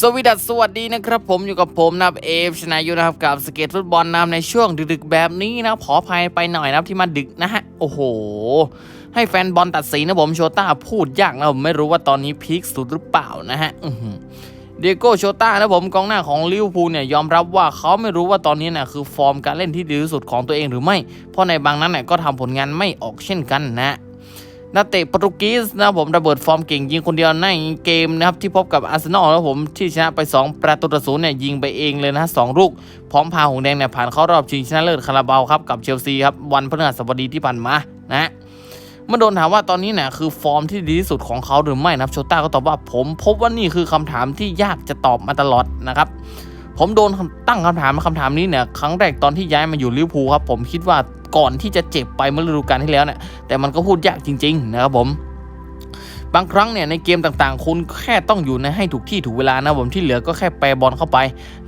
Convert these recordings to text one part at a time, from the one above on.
สวีดัสสวัสดีนะครับผมอยู่กับผมนะครับเอฟชนายุนะครับกับสเก็ตฟุตบอลนะครับในช่วงดึกๆแบบนี้นะขออภัยไปหน่อยนะครับที่มาดึกนะฮะโอ้โห ให้แฟนบอลตัดสินนะผมโชต้าพูดยากนะผมไม่รู้ว่าตอนนี้พีคสุดหรือเปล่านะฮะเดโก้โชต้านะผมกองหน้าของลิเวอร์พูลเนี่ยยอมรับว่าเขาไม่รู้ว่าตอนนี้นี่ยคือฟอร์มการเล่นที่ดีที่สุดของตัวเองหรือไม่ เพราะในบางนั้นเนี่ยก็ทำผลงานไม่ออกเช่นกันนะ นักเตะโปรตุเกสนะผมระเบิดฟอร์มเก่งยิงคนเดียวในเกมนะครับที่พบกับอาร์เซนอลแล้วผมที่ชนะไป 2 ประตูต่อศูนย์เนี่ยยิงไปเองเลยนะสองลูก พร้อมพาหงแดงเนี่ยผ่านเข้ารอบชิงชนะเลิศคาราบาวครับกับเชลซีครับวันพฤหัสบดีที่ผ่านมานะเมื่อโดนถามว่าตอนนี้เนี่ยคือฟอร์มที่ดีที่สุดของเขาหรือไม่นะครับโชต้าก็ตอบว่าผมพบว่านี่คือคำถามที่ยากจะตอบมาตลอดนะครับ ผมโดนตั้งคำถามคำถามนี้เนี่ยครั้งแรกตอนที่ย้ายมาอยู่ลิเวอร์พูลครับผมคิดว่าก่อนที่จะเจ็บไปเมื่อฤดูกาลที่แล้วเนี่ยแต่มันก็พูดยากจริง ๆ นะครับผมบางครั้งเนี่ยในเกมต่างๆ คุณแค่ต้องอยู่ในให้ถูกที่ถูกเวลานะผมที่เหลือก็แค่แปรบอลเข้าไป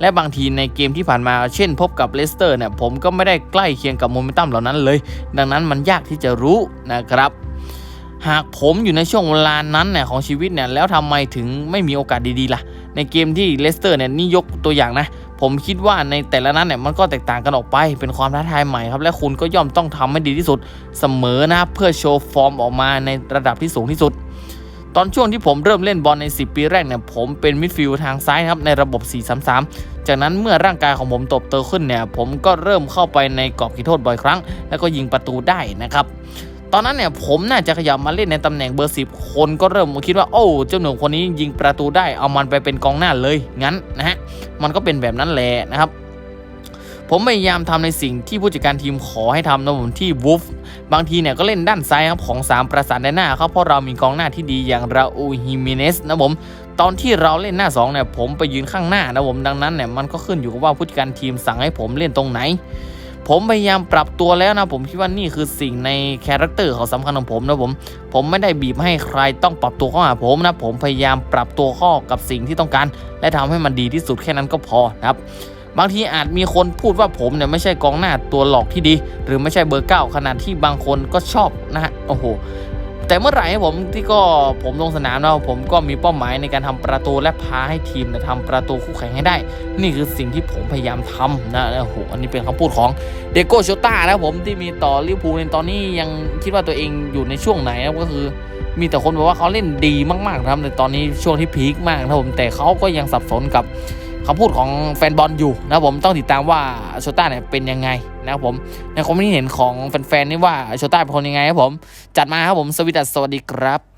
และบางทีในเกมที่ผ่านมาเช่นพบกับเลสเตอร์เนี่ยผมก็ไม่ได้ใกล้เคียงกับโมเมนตัมเหล่านั้นเลย ดังนั้นมันยากที่จะรู้นะครับ หากผมอยู่ในช่วงเวลานั้นเนี่ยของชีวิตเนี่ยแล้วทำไมถึงไม่มีโอกาสดีๆล่ะ ในเกมที่เลสเตอร์เนี่ยนี่ยกตัวอย่างนะ ผมคิดว่าในแต่ละนัดเนี่ยมันก็แตกต่างกันออกไป เป็นความท้าทายใหม่ครับ และคุณก็ย่อมต้องทำให้ดีที่สุดเสมอนะครับเพื่อโชว์ฟอร์มออกมาในระดับที่สูงที่สุด ตอนช่วงที่ผมเริ่มเล่นบอลใน 10 ปีแรกเนี่ยผมเป็นมิดฟิลด์ทางซ้ายครับในระบบ 4-3-3จากนั้นเมื่อร่างกายของผมโตบโตขึ้นเนี่ยผมก็เริ่มเข้าไปในกรอบเขตโทษบ่อยครั้ง แล้วก็ยิงประตูได้นะครับ ตอนนั้นเนี่ยผมน่าจะขยับมาเล่นในตำแหน่งเบอร์ 10 คนก็เริ่มคิดว่าโอ้เจ้าหนุ่มคนนี้ยิงประตูได้เอามันไปเป็นกองหน้าเลยงั้นนะฮะมันก็เป็นแบบนั้นแหละนะครับผมพยายามทำในสิ่งที่ผู้จัดการทีมขอให้ทำนะผมที่วูฟบางทีเนี่ยก็เล่นด้านซ้ายครับของ3ประสานด้านหน้าครับเพราะเรามีกองหน้าที่ดีอย่างราอูฮิเมเนสนะผมตอนที่เราเล่นหน้า2เนี่ยผมไปยืนข้างหน้านะผมดังนั้นเนี่ยมันก็ขึ้นอยู่กับว่าผู้จัดการทีมสั่งให้ผมเล่นตรงไหน ผมพยายามปรับตัวแล้วนะ ผมคิดว่านี่คือสิ่งในคาแรคเตอร์เขาสำคัญของผมนะผม ผมไม่ได้บีบให้ใครต้องปรับตัวเข้าหาผมนะ ผมพยายามปรับตัวข้อกับสิ่งที่ต้องการ และทำให้มันดีที่สุดแค่นั้นก็พอนะครับบางทีอาจมีคนพูดว่าผมเนี่ยไม่ใช่กองหน้าตัวหลอกที่ดี หรือไม่ใช่เบอร์เก้าขนาดที่บางคนก็ชอบนะฮะโอ้โห แต่เมื่อไหร่ผมที่ก็ผมลงสนามแล้วผมก็มีเป้าหมายในการทำประตูและพาให้ทีมเนี่ยทำประตูคู่แข่งให้ได้ นี่คือสิ่งที่ผมพยายามทำนะโอ้โหอันนี้เป็นคำพูดของเดโก้โชต้านะผมที่มีต่อลิเวอร์พูลในตอนนี้ยังคิดว่าตัวเองอยู่ในช่วงไหนนะก็คือมีแต่คนบอกว่าเขาเล่นดีมากๆนะครับในตอนนี้ช่วงที่พีคมากนะผมแต่เขาก็ยังสับสนกับคำพูดของแฟนบอลอยู่นะผมต้องติดตามว่าโชต้าเนี่ยเป็นยังไง นะครับผม ในความคิดเห็นของแฟนๆนี่ว่าโชต้าเป็นคนยังไงครับผม จัดมาครับผม สวิดัสสวัสดีครับ